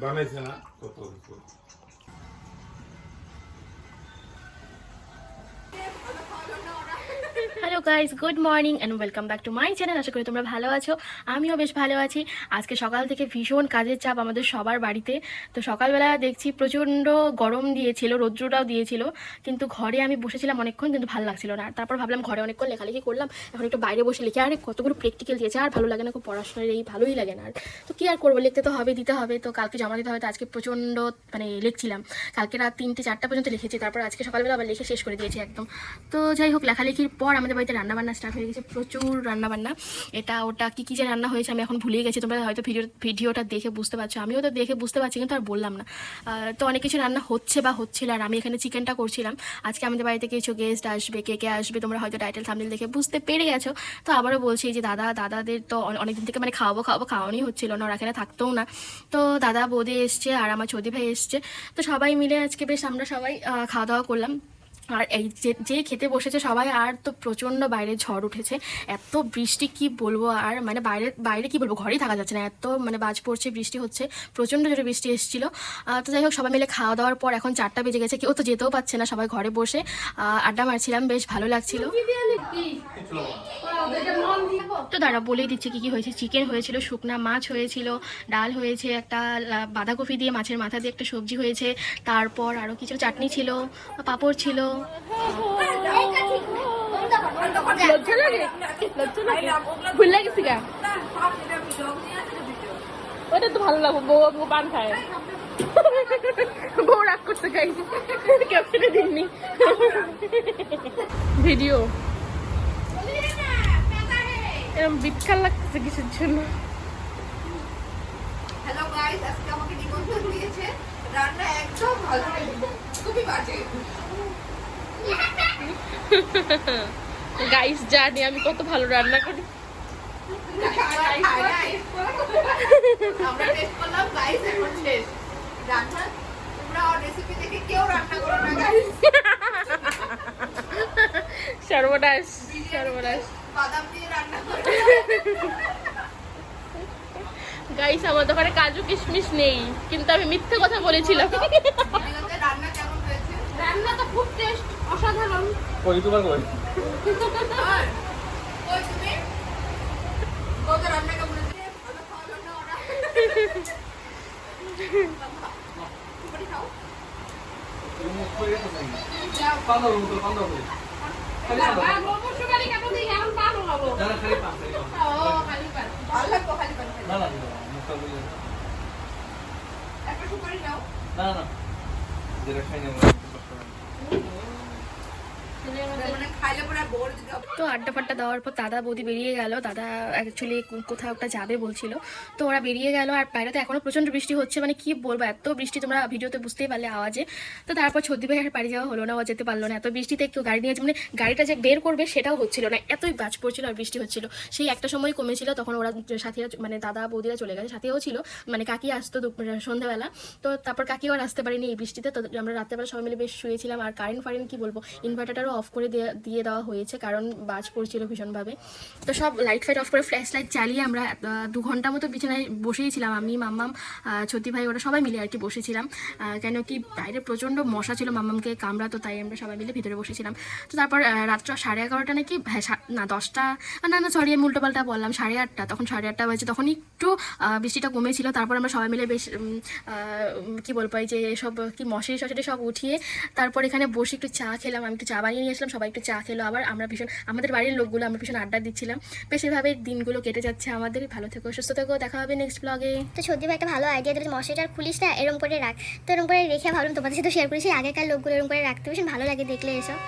বানাইছে না কত কিছু hello guys good morning and welcome back to my channel আশা করি তোমরা ভালো আছো। আমিও বেশ ভালো আছি। আজকে সকাল থেকে ভীষণ কাজের চাপ আমাদের সবার বাড়িতে। তো সকালবেলা দেখছি প্রচণ্ড গরম দিয়েছিল, রৌদ্রটাও দিয়েছিল। কিন্তু ঘরে আমি বসেছিলাম অনেকক্ষণ, কিন্তু ভালো লাগছিল না। তারপর ভাবলাম ঘরে অনেকক্ষণ লেখালেখি করলাম। এখন একটু বাইরে বসে লিখে। আরে, কতগুলো প্র্যাকটিক্যাল দিয়েছে। আর ভালো লাগে না খুব পড়াশোনার এই ভালোই লাগে না আর। তো কী আর করব? লিখতে তো হবে, দিতে হবে। তো কালকে জমা দিতে হবে। তো আজকে প্রচণ্ড মানে লিখছিলাম। কালকে রাত তিনটে, চারটা পর্যন্ত লিখেছি। তারপর আজকে সকালবেলা আবার লিখে শেষ করে দিয়েছি একদম। তো যাই হোক, লেখালেখির পর আমাদের বাড়িতে রান্নাবান্না স্টার্ট হয়ে গেছে, প্রচুর রান্নাবান্না। এটা, ওটা, কী কী যে রান্না হয়েছে আমি এখন ভুলিয়ে গেছি, তোমরা হয়তো ভিডিও ভিডিওটা দেখে বুঝতে পারছ। আমিও তো দেখে বুঝতে পারছি, কিন্তু আর বললাম না। তো অনেক কিছু রান্না হচ্ছে বা হচ্ছিল, আর আমি এখানে চিকেনটা করছিলাম। আজকে আমাদের বাড়িতে কিছু গেস্ট আসবে, কে কে আসবে, তোমরা হয়তো টাইটেল সামনে দেখে বুঝতে পেরে গেছো। তো আবারও বলছি যে, দাদা, দাদাদের তো অনে- অনেকদিন থেকে মানে খাওয়াবো খাওয়াবো, খাওয়ানোই হচ্ছিল না, ওরা এখানে থাকতেও না। তো দাদা, বৌদি এসছে, আর আমার চৌদি ভাই এসছে। তো সবাই মিলে আজকে বেশ আমরা সবাই খাওয়া দাওয়া করলাম। আর এই যে যে খেতে বসেছে সবাই, আর তো প্রচণ্ড বাইরে ঝড় উঠেছে। এত বৃষ্টি, কি বলব আর? মানে বাইরে বাইরে কি বলব? ঘরেই থাকা যাচ্ছে না। এত মানে বাজ পড়ছে, বৃষ্টি হচ্ছে, প্রচণ্ড জোরে বৃষ্টি এসেছিল। তো যাই হোক, সবাই মিলে খাওয়া দাওয়ার পর এখন চারটা বেজে গেছে। কেউ তো যেতেও পারছে না সবাই ঘরে বসে। আড্ডা মারছিলাম, বেশ ভালো লাগছিল। তো দাঁড়া, বলেই দিচ্ছি কি কি হয়েছে। চিকেন হয়েছিল, শুকনা মাছ হয়েছিল, ডাল হয়েছে, একটা বাঁধাকপি দিয়ে মাছের মাথা দিয়ে একটা সবজি হয়েছে, তারপর আরও কিছু চাটনি ছিল, পাঁপড় ছিল। ওটা তো ভালো লাগবে, বউ পান খায়। বউ রাগ দিননি। ভিডিও। এরকম বিটকাল লাগতেছে কিসের জন্য? হ্যালো গাইস আজকে আমাকে নিমন্ত্রণ দিয়েছে। রান্না একদম ভালো খুবই বাজে। গাইস জানি আমি কত ভালো রান্না করি। আমরা টেস্ট করলাম গাইস এখন শেষ। রান্না? তোমরা রেসিপি দেখে কেউ রান্না করো না গাইস সর্বনাশ সর্বনাশ। বাদাম দিয়ে রান্না করো গাইস আমার দোকানে কাজু কিশমিশ নেই কিন্তু আমি মিথ্যে কথা বলেছিলাম। রান্না কেমন হয়েছে? রান্না তো খুব টেস্ট অসাধারণ। কই তোমার কই? আর কই তুমি? কত রান্না কেমন হয়েছে? ভালো খাওয়ালো না ওরা তুমি খাও। যাও। পান্ডা রুম পান্ডা রুম ভালো খালি পানি খেলে। না না মুখটা বলে একটা সুপারি নাও না না যেটা খাই না মানে খাইলে পরে আর বোর যদি হবে। তো আড্ডা ফাড্ডা দেওয়ার পর দাদা বৌদি বেরিয়ে গেল। দাদা অ্যাকচুয়ালি কোথাও একটা যাবে বলছিল। তো ওরা বেরিয়ে গেল আর বাইরে তো এখনও প্রচণ্ড বৃষ্টি হচ্ছে। মানে কি বলব, এত বৃষ্টি তোমরা ভিডিওতে বুঝতেই পারলে আওয়াজে। তো তারপর ছদ্দি ভাই আর বাড়ি যাওয়া হলো না, ও যেতে পারল না। এত বৃষ্টিতে কেউ গাড়ি নিয়ে মানে গাড়িটা যে বের করবে সেটাও হচ্ছিল না। এতই বাজ পড়ছিল আর বৃষ্টি হচ্ছিল। সেই একটা সময় কমেছিল, তখন ওরা সাথীরা মানে দাদা বৌদিরা চলে গেছে। সাথেও ছিল। মানে কাকি আসতো দুপুর সন্ধ্যাবেলা। তো তারপর কাকিও আর আসতে পারিনি এই বৃষ্টিতে। তো আমরা রাত্রেবেলা সবাই মিলে বেশ শুয়েছিলাম। আর কারেন্ট ফারেন্ট কি বলব? ইনভার্টারও অফ করে দিয়ে দেওয়া হয়েছে, কারণ বাজ পড়ছিল ভীষণভাবে। তো সব লাইট ফাইট অফ করে ফ্ল্যাশ লাইট চালিয়ে আমরা দু ঘণ্টা মতো বিছানায় বসেই ছিলাম আমি, মাম্মাম ছতি ভাই, ওরা সবাই মিলে আর কি বসেছিলাম। কেন কি বাইরে প্রচণ্ড মশা ছিল, মাম্মামকে কামড়া, তো তাই আমরা সবাই মিলে ভিতরে বসেছিলাম। তো তারপর রাত্র সাড়ে এগারোটা নাকি হ্যাঁ না, দশটা না না সরি আমি উল্টোপাল্টা বললাম, সাড়ে আটটা, তখন সাড়ে আটটা বাজে, তখন একটু বৃষ্টিটা কমেছিল, তারপর আমরা সবাই মিলে বেশ কি বলব যে সব কি মশারি টশারি সব উঠিয়ে, তারপর এখানে বসে একটু চা খেলাম, আমি একটু চা বানিয়ে নিয়ে আসলাম, সবাই একটু চা খেলো। আবার আমরা ভীষণ, আমাদের বাড়ির লোকগুলো, আমরা ভীষণ আড্ডা দিচ্ছিলাম। বেশ এভাবে দিনগুলো কেটে যাচ্ছে আমাদের। ভালো থেকো, সুস্থ থেকো, দেখা হবে নেক্সট ব্লগে তো সত্যি ভাই, একটা ভালো আইডিয়া দিলে মশারিটা আর খুলিস না, এরম করে রাখ। তো এরম করে রেখে ভাবলাম তোমাদের সাথে শেয়ার করেছি আগেকার লোকগুলো এরম করে রাখতে, ভীষণ ভালো লাগে দেখলে এসব।